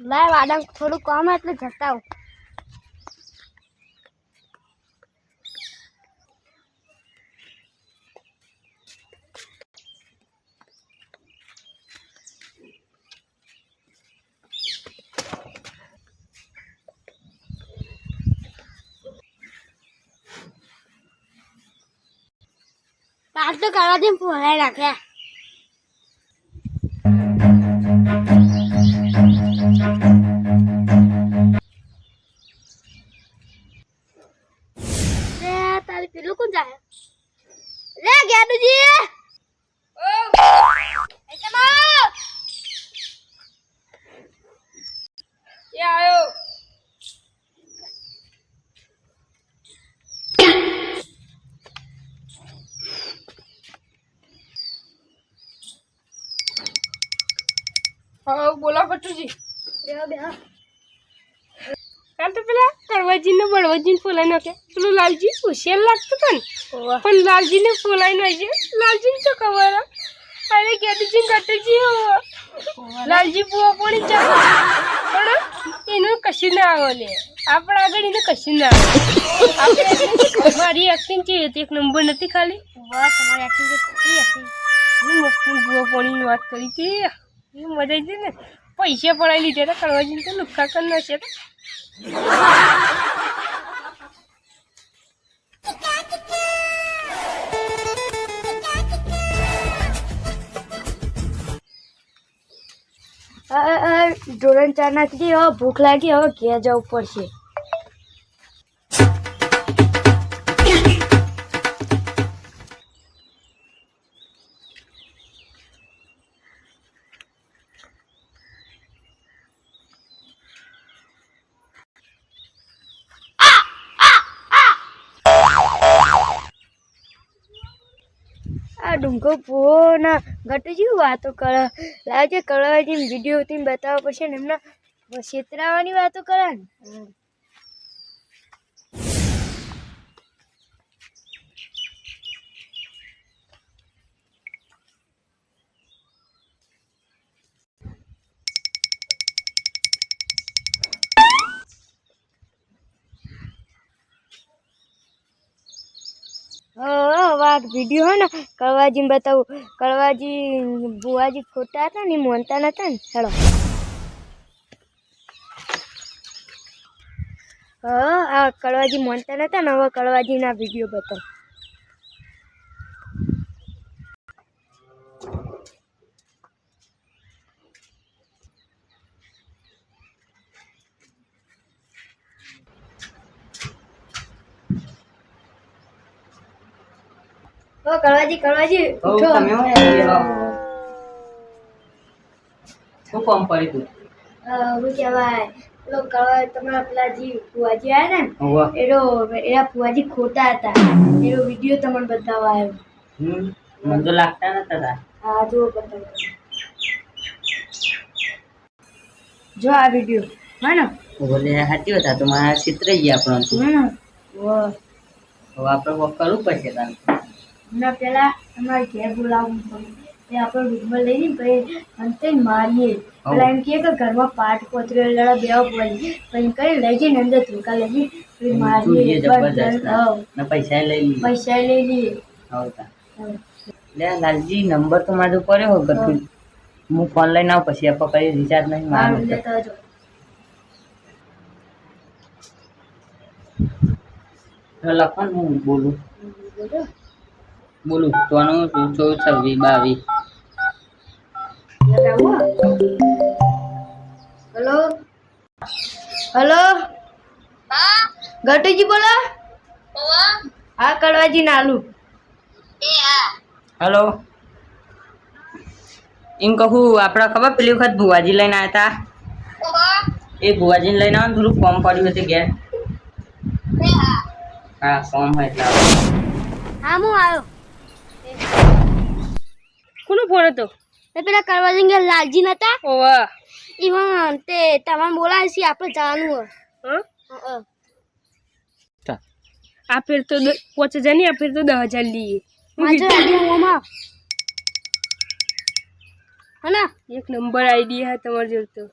લાય વાડા થોડું કામ એટલે જતા આવું. કરવા દે ફોલાઈ નાખ્યા લે ગેડુજી! એ આયો. હા બોલો કટુજી બેહો બેહો કાલ તો પેલા કરવાજી ને બળવાજી ને ફોલાઈ નાખે. પેલું લાલજી હોશિયાર લાગતો હતો ને? પણ લાલજી ને ફોલાઈ નાખે. લાલજી ને તો ખબર? અરે કટુજી હો. લાલજી બુआ પણ ચાલો. પણ એનું કશું ના આવે લે આપણે આગળ એને કશું ના આવે. આપણે મારી એક્ટિંગ હતી એક નંબર નથી ખાલી. વાહ તમારી એક્ટિંગ કેવી હતી હું મસ્ત બુआ પાણીની વાત કરી હતી. મજા આવી ને. પૈસા પડાવી લીધા હતા કરવાજીને તો લુખા કર હતા ધોરણ ચાર નાખી હવે ભૂખ લાગી હવે ઘેર જવું પડશે. ડુંગો ભૂવો ના ઘટજી વાતો કરે. લાગે કળવાજી વીડિયો બતાવવા પડશે એમના છેતરાવાની વાતો કરે ને વાઘ વીડિયો હોય ને, કળવાજી બતાવું. કળવાજી બુવાજી ખોટા હતા ને માનતા નતા ને હેલો હા, આ કળવાજી માનતા નતા ને, હવે કળવાજીના વીડિયો બતાવ. ઓ કળવાજી કળવાજી ઉઠો તમે હું શું કામ પડ્યું તું? અ, શું કહેવાય લો કળવા તમારા પેલા જે ફુવાજી આવ્યા ને. એનો એના ફુવાજી ખોટા હતા એનો વીડિયો તમને બતાવવા આવ્યો હમ, મને તો લાગતા નતા તા. હા જો બતાવ જો આ વીડિયો હા ને બોલે હાટી હતા તો મારા ચિત્ર ગયા આપણો તો. હા ને. હવે આપણે વોક કરવું પડશે તારે. હમણાં પેલા અમારે ઘેર બોલાવવું પડે. એ આપણે રૂમમાં લઈને પછી અંતે મારીએ. પેલા એમ કહે કે ઘરમાં પાટ કોતરેલ લડા બે પડે પછી. કરી લઈ જઈને અંદર ધોકા લઈ પછી મારીએ. પૈસા લઈ લઈએ. પૈસા લઈ લઈએ. લે લાલજી નંબર તો મારો પડ્યો હોય ગટુ. હું ફોન લઈને આવું પછી આપણે કઈ રિચાર્જ નહીં મારું લખો હું બોલું. બોલો. બોલું ત્રણ છો છવ્વીસ બાવીસ. હલો? હલો? ગટુજી બોલો? હા કડવાજી નાલું હલો? એમ કહું આપણે ખબર પેલી વખત ભુવાજી લઈને આવ્યા હતા એ ભુવાજીને લઈને આવો થોડું ફોર્મ પડ્યું હતું ઘેર. હા. ફોર્મ હોય એટલે હા હું આવ્યો કોનો ફોન હતો? એ પેલા કરવા જઈને લાલજી નતા ઓવા ઈવન તે તમારે બોલાવે છે આપણે જવાનું હા. આ ફેર તો પોચ હજાર નહીં આ ફેર તો દસ હજાર લઈએ. હે ને? એક નંબર આઈડિયા હા તમારી જોડે તો.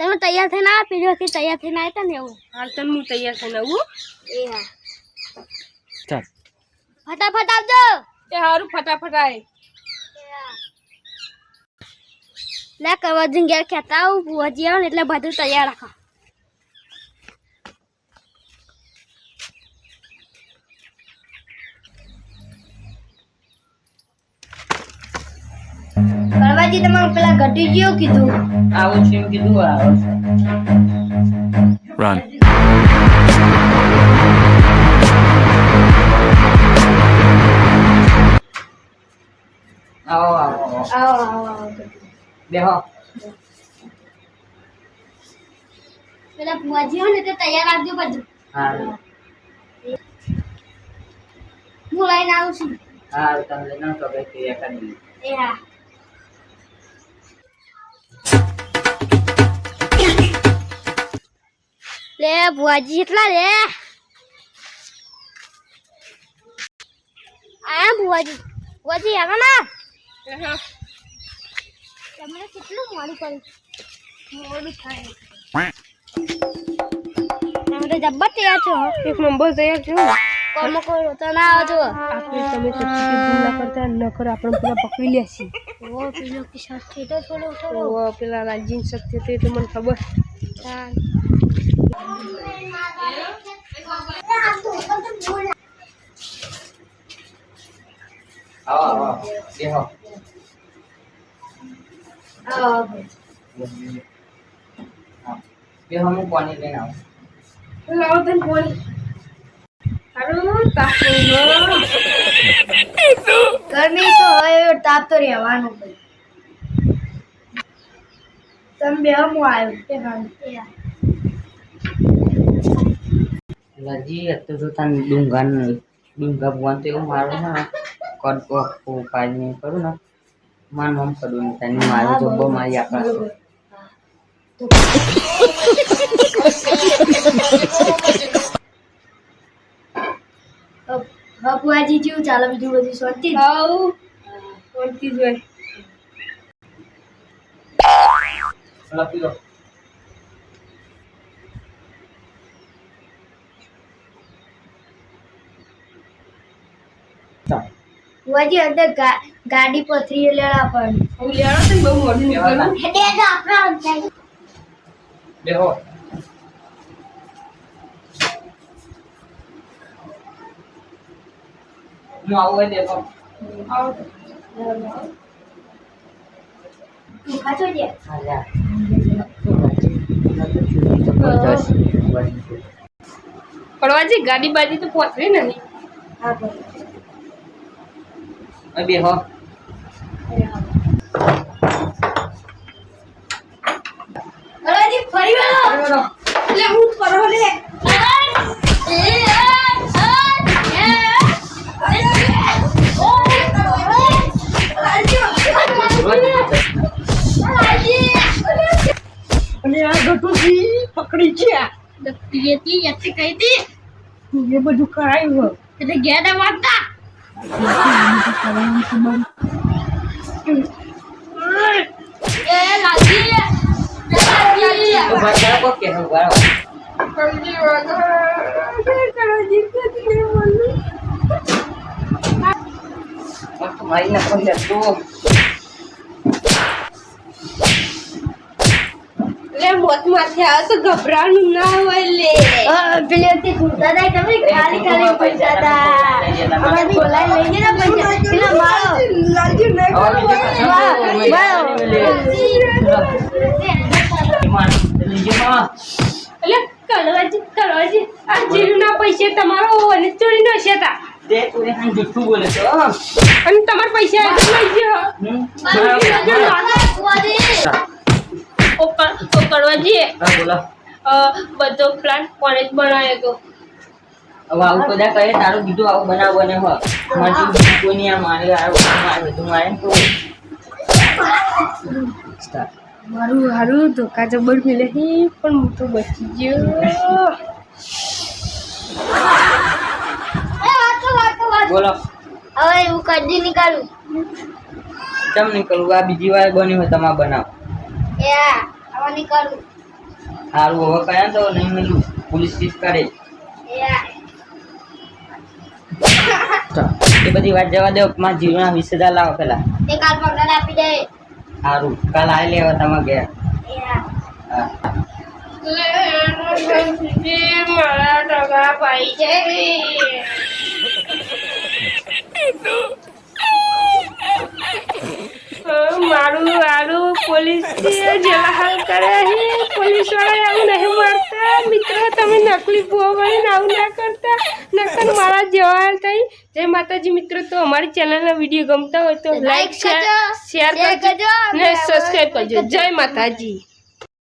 તમે તૈયાર થઈને આ પેલી વખતે તૈયાર થઈને આવ્યા હતા ને એવું. હાલ તમે હું તૈયાર થઈને આવું એ હા. ચાલ ફટાફટ આવજો. એ સારું ફટાફટ આય. લે કવરજીન ઘેર ખેતા આવું ભુવાજી આવે ને એટલે બધું તૈયાર રાખો. કળવાજી તમારું પેલા ઘટી ગયો કીધું? આવું છે એમ કીધું આવો છે. Run. આવો આવો. આવો આવો આવો આવો. બેહો. પેલા ભુવાજી હોય ને તે તૈયાર આપજો બધું. હા. હું લઈને આવું છું. હા તમે લઈને આવો તો ક્રિયા કરી એ હા. લે ભુવાજી એટલા લે. આયા ભુવાજી. ભુવાજી આવો ના. હા. તમને કેટલું મોડું કર્યું મોડું થાય. તમે તો જબ્બર તૈયાર છો એક નંબર તૈયાર છો. કોમ કોઈ રોતો ના આવજો. આપણે તમે સચ્ચી ભૂલ ના કરતા ન કરો આપણે પેલા પકડી લે છે ઓ પેલો કિશોર થેટો થોડો ઉઠાવો ઓ પેલા રાજીન સત્ય તે તો મને ખબર? આવો આવો આવો. બેહો બેહો હું પાણી લઈને આવું લાવો તને ફોન ગરમી તો હોય તાપ તો રહેવાનું ભાઈ તમે બે હું આવ્યો કે હા લજી તો તને ડુંગા ડુંગા ભગવાન તો એવું મારું ને કડકો ઉપાય કરું ને માન મમ કરું ને તને મારું જોબો મારી આપણા બપુઆજી જેવું ચાલે બીજું બધું શાંતિ? હાઉ. જોઈ લપી લો ચાલ બુઆજી અંદર ગાડી પથરી લેવા પણ. હું લેવાનો તો બહુ મોટું નીકળ્યું હેડે તો આપણા બેહો. હું આવું હોય દેખો ખાચો છે હાલ્યા પડવાજી ગાડી બાજી તો પહોંચવી નહીં. હા લે અને આ પકડી છે. એ બધું કરાયું એટલે ગેડા વાગતા. નાખો યાર તો લે મોતમાંથી આવે તો ગભરાનું ના હોય લે પેલી વખતે ઘૂમતા હતા તમે ખાલી ખાલી પૈસા પૈસા તમારો અને ચોરી નો છે તા જુઠ્ઠું બોલે. છે અને તમારા પૈસા ઓ કડવાજી બધો પ્લાન કોને જ બનાવ્યો હતો હવે આવું બધા કહે તારું બીજું આવું બનાવ બને હ મારે કોઈ નહીં આ મારે આવું મારે બધું મારે તો મારું હારું ધોકા જબર મિલે પણ હું તો બચી ગયો. બોલો. હવે એવું કદી નીકાળું. કેમ નહીં આ બીજી વાર બન્યું હોય તમારે બનાવ. એ હવે નીકાળું. સારું હવે કયા તો નહીં મેલું પોલીસ કેસ કરે. એ બધી વાત જવા દો માં જીવના વીસ હજાર લાવો પેલા. તે કાલ પગાર આપી દે. સારું કાલ આવી લેવા તમારે ઘેર. મારા ટકા પાઈ છે મારું આરું પોલીસ જેવા હાલ કરે છે. પોલીસવાળા આવું નહીં મારતા મિત્રો તમે નકલી ભૂવો બનીને આવું ના કરતા. નકર મારા જેવા હાલ થઈ. જય માતાજી મિત્રો તો અમારી ચેનલના વીડિયો ગમતા હોય તો લાઈક શેર શેર કરજો. ને સબસ્ક્રાઈબ કરજો. જય માતાજી.